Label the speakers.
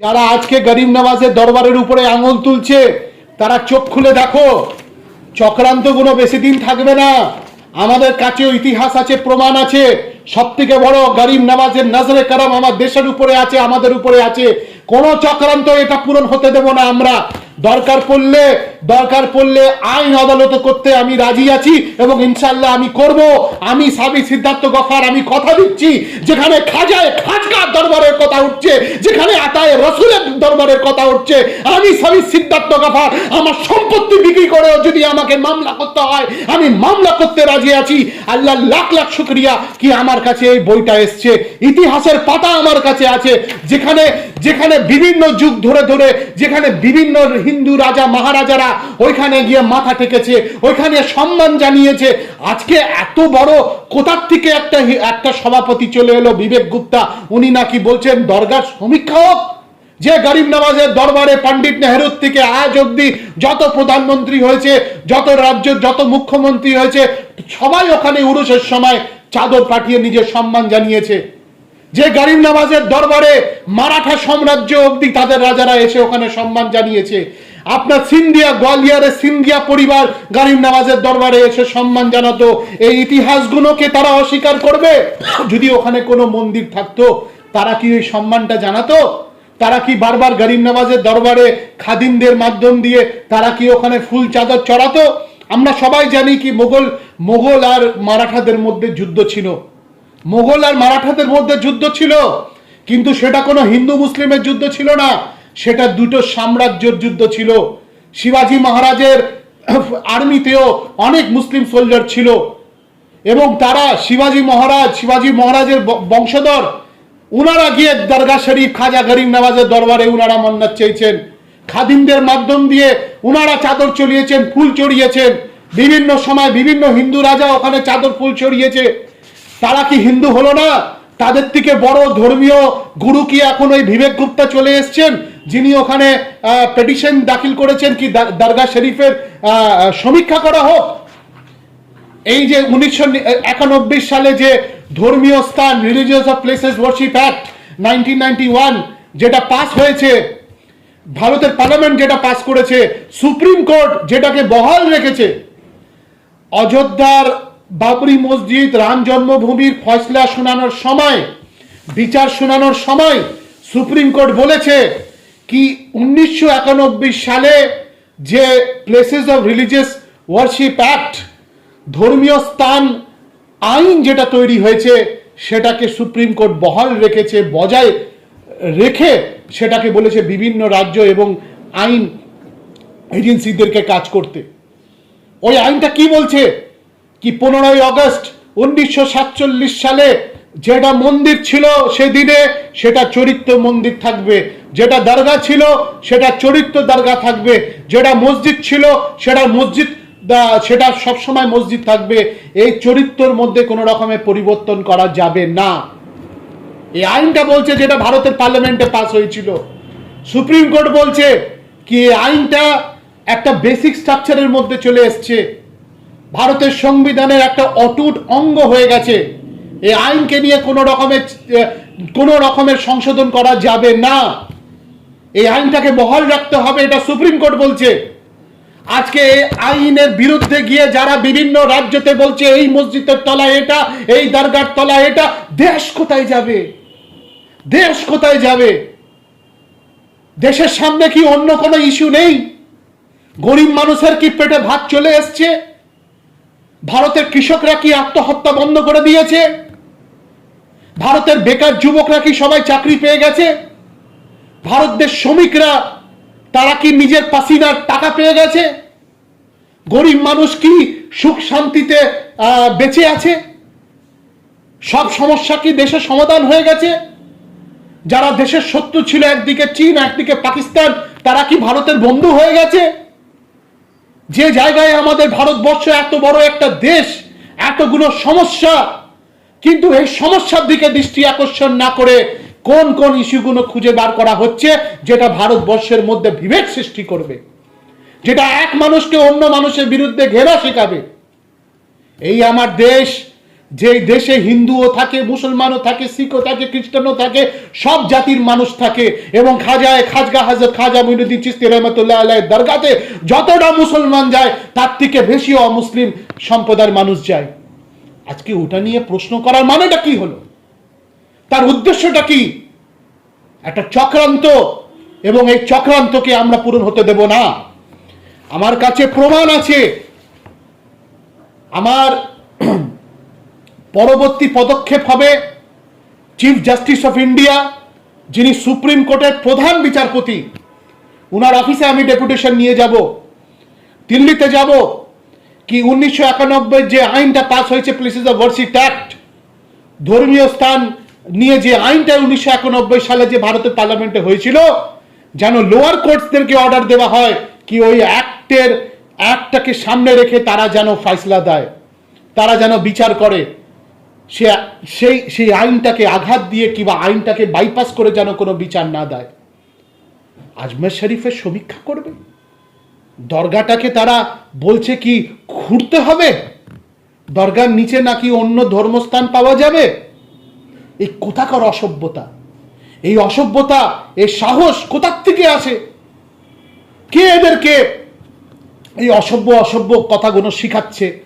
Speaker 1: যারা আজকে গরিব নওয়াজের দরবারের উপরে আঙুল তুলছে, তারা চোখ খুলে দেখো। চক্রান্ত চক্রান্তগুলো বেশি দিন থাকবে না। আমাদের কাছেও ইতিহাস আছে, প্রমাণ আছে। সব থেকে বড় গরিব নওয়াজের নজরে কারাম আমার দেশের উপরে আছে, আমাদের উপরে আছে। কোন চক্রান্ত এটা পূরণ হতে দেব না আমরা। দরকার পড়লে দরকার পড়লে আইন আদালত করতে আমি রাজি আছি এবং ইনশাল্লাহ আমি করব। আমি স্বামী সিদ্ধার্থ গফার, আমি কথা দিচ্ছি, যেখানে খাজায় খাজকার দরবারের কথা উঠছে, যেখানে আতায় রসুলের দরবারের কথা উঠছে। আমি স্বামী সিদ্ধার্থ গফার, আমার সম্পত্তি বিক্রি করেও যদি আমাকে মামলা করতে হয়, আমি মামলা করতে রাজি আছি। আল্লাহ লাখ লাখ শুক্রিয়া কি আমার কাছে এই বইটা এসছে? ইতিহাসের পাতা আমার কাছে আছে। যেখানে যেখানে বিভিন্ন যুগ ধরে ধরে, যেখানে বিভিন্ন হিন্দু রাজা, মহারাজারা ওইখানে গিয়ে মাথা টেকেছে ওইখানে সম্মান জানিয়েছে। আজকে এত বড়, কোথার থেকে একটা একটা সভাপতি চলে এলো বিবেক গুপ্তা? উনি নাকি বলছেন, দরগার সমীক্ষক যে গরিব নওয়াজের দরবারে পণ্ডিত নেহরুর থেকে আজ অব্দি যত প্রধানমন্ত্রী হয়েছে, যত রাজ্য, যত মুখ্যমন্ত্রী হয়েছে, সবাই ওখানে উরুষের সময় চাদর পাঠিয়ে নিজের সম্মান জানিয়েছে। যে গরিব নওয়াজের দরবারে মারাঠা সাম্রাজ্য অব্দি তাদের রাজারা এসে ওখানে সম্মান জানিয়েছে। আপনার সিন্ধিয়া, গোয়ালিয়ারের সিন্ধিয়া পরিবার গরিব নামাজের দরবারে এসে সম্মান জানাতো। এই ইতিহাসগুলোকে তারা অস্বীকার করবে। যদি ওখানে কোনো মন্দির থাকতো, তারা কি ওই সম্মানটা জানাতো? তারা কি বারবার গরিব নামাজের দরবারে খাদিমদের মাধ্যম দিয়ে তারা কি ওখানে ফুল চাদর চড়াতো? আমরা সবাই জানি কি মোগল মোগল আর মারাঠাদের মধ্যে যুদ্ধ ছিল। মোগল আর মারাঠাদের মধ্যে যুদ্ধ ছিল। কিন্তু সেটা কোনো হিন্দু, মুসলিমের যুদ্ধ ছিল না। সেটা দুটো সাম্রাজ্যর যুদ্ধ ছিল। শিবাজি মহারাজের আর্মিতেও অনেক মুসলিম সোলজার ছিল। এবং তারা শিবাজি মহারাজ, শিবাজি মহারাজের বংশধর, উনারা গিয়ে দরগা শরীফ, খাজা গরিব নওয়াজের দরবারে উনারা মন্নাত চেয়েছেন। খাদিমদের মাধ্যম দিয়ে উনারা চাদর চড়িয়েছেন, ফুল চড়িয়েছেন। বিভিন্ন সময় বিভিন্ন হিন্দু রাজা ওখানে চাদর ফুল চড়িয়েছে। তারা কি হিন্দু হলো না? তাদের থেকে বড় ধর্মীয় গুরু কি এখন ওই বিবেক গুপ্তা চলে এসছেন? যিনি ওখানে পেটিশন দাখিল করেছেন কি দার- দরগা শরীফের সমীক্ষা করা হোক। এই যে উনিশশো একানব্বই সালে যে ধর্মীয় স্থান religious of places worship act nineteen যেটা পাস হয়েছে, ভারতের পার্লামেন্ট যেটা পাস করেছে সুপ্রিম কোর্ট যেটাকে বহাল রেখেছে, অযোধ্যার বাবরি মসজিদ, রাম জন্মভূমির ফয়সলা শোনানোর সময়, বিচার শোনানোর সময় সুপ্রিম কোর্ট বলেছে কি উনিশশো একানব্বই সালে যে places of religious worship act ধর্মীয় স্থান, আইন যেটা তৈরি হয়েছে, সেটাকে সুপ্রিম কোর্ট বহাল রেখেছে, বজায় রেখে সেটাকে বলেছে বিভিন্ন রাজ্য এবং আইন এজেন্সিদেরকে কাজ করতে। ওই আইনটা কি বলছে? কি পনেরোই আগস্ট উনিশশো সালে যেটা মন্দির ছিল সেদিনে সেটা চরিত্র মন্দির থাকবে। যেটা দরগা ছিল সেটা চরিত্র দরগা থাকবে। যেটা মসজিদ ছিল সেটা মসজিদ সেটা সবসময় মসজিদ থাকবে। এই চরিত্রের মধ্যে কোনো রকমের পরিবর্তন করা যাবে না। এই আইনটা বলছে যেটা ভারতের পার্লামেন্টে পাস হয়েছিল। সুপ্রিম কোর্ট বলছে কি আইনটা একটা বেসিক স্ট্রাকচারের মধ্যে চলে এসছে। ভারতের সংবিধানের একটা অটুট অঙ্গ হয়ে গেছে। এই আইনকে নিয়ে কোনো রকমের কোনো রকমের সংশোধন করা যাবে না। এই আইনটাকে বহাল রাখতে হবে, এটা সুপ্রিম কোর্ট বলছে। আজকে এই আইনের বিরুদ্ধে গিয়ে যারা বিভিন্ন রাজ্যতে বলছে, এই মসজিদের তলা এটা, এই দরগার তলা এটা, দেশ কোথায় যাবে? দেশ কোথায় যাবে? দেশের সামনে কি অন্য কোনো ইস্যু নেই? গরিব মানুষের কি পেটে ভাত চলে এসছে? ভারতের কৃষকরা কি আত্মহত্যা বন্ধ করে দিয়েছে? ভারতের বেকার যুবকরা কি সবাই চাকরি পেয়ে গেছে? ভারতদের শ্রমিকরা, তারা কি নিজের পাসিনার টাকা পেয়ে গেছে? গরিব মানুষ কি সুখ শান্তিতে বেঁচে আছে? সব সমস্যা কি দেশের সমাধান হয়ে গেছে? যারা দেশের শত্রু ছিল একদিকে চীন, একদিকে পাকিস্তান, তারা কি ভারতের বন্ধু হয়ে গেছে? যে জায়গায় আমাদের ভারতবর্ষ এত বড় একটা দেশ, এতগুলো সমস্যা কিন্তু এই সমস্যার দিকে দৃষ্টি আকর্ষণ না করে কোন কোন ইস্যুগুলো খুঁজে বার করা হচ্ছে যেটা ভারতবর্ষের মধ্যে বিভেদ সৃষ্টি করবে, যেটা এক মানুষকে অন্য মানুষের বিরুদ্ধে ঘেরা শেখাবে। এই আমার দেশ যে দেশে হিন্দুও থাকে, মুসলমানও থাকে, শিখও থাকে, খ্রিস্টানও থাকে, সব জাতির মানুষ থাকে এবং খাজায় খাজগা হাজর খাজা মইনুদ্দিন চিস্তি রহমতুল্লাহ আলাই দরগাতে যতটা মুসলমান যায়, তার থেকে বেশি অমুসলিম সম্প্রদায়ের মানুষ যায়। আজকে ওটা নিয়ে প্রশ্ন করার মানেটা কি হলো? তার উদ্দেশ্যটা কি? একটা চক্রান্ত, এবং এই চক্রান্তকে আমরা পূরণ হতে দেব না। আমার কাছে প্রমাণ আছে। আমার পরবর্তী পদক্ষেপ হবে চিফ জাস্টিস অফ ইন্ডিয়া যিনি সুপ্রিম কোর্টের প্রধান বিচারপতি। ওনার অফিসে আমি ডেপুটেশন নিয়ে যাব। দিল্লিতে যাব। কি উনিশশো একানব্বই যে আইনটা পাস হয়েছে প্লেসেস অফ অ্যাক্ট ধর্মীয় স্থান নিয়ে যে আইনটা উনিশশো একানব্বই সালে যে ভারতের পার্লামেন্টে হয়েছিল, যেন লোয়ার কোর্টসদেরকে অর্ডার দেওয়া হয়, কি ওই অ্যাক্টের অ্যাক্টটাকে সামনে রেখে তারা যেন ফাইসলা দেয়, তারা যেন বিচার করে। সে, সেই সেই আইনটাকে আঘাত দিয়ে কিংবা আইনটাকে বাইপাস করে যেন কোনো বিচার না দেয়। আজমের শরীফের সমীক্ষা করবে? দরগাটাকে তারা বলছে কি, ঘুরতে হবে? দরগার নিচে নাকি অন্য ধর্মস্থান পাওয়া যাবে? এই কোথাকার অসভ্যতা? এই অসভ্যতা এই সাহস কোথার থেকে আসে? কে এদেরকে এই অসভ্য অসভ্য কথাগুলো শিখাচ্ছে?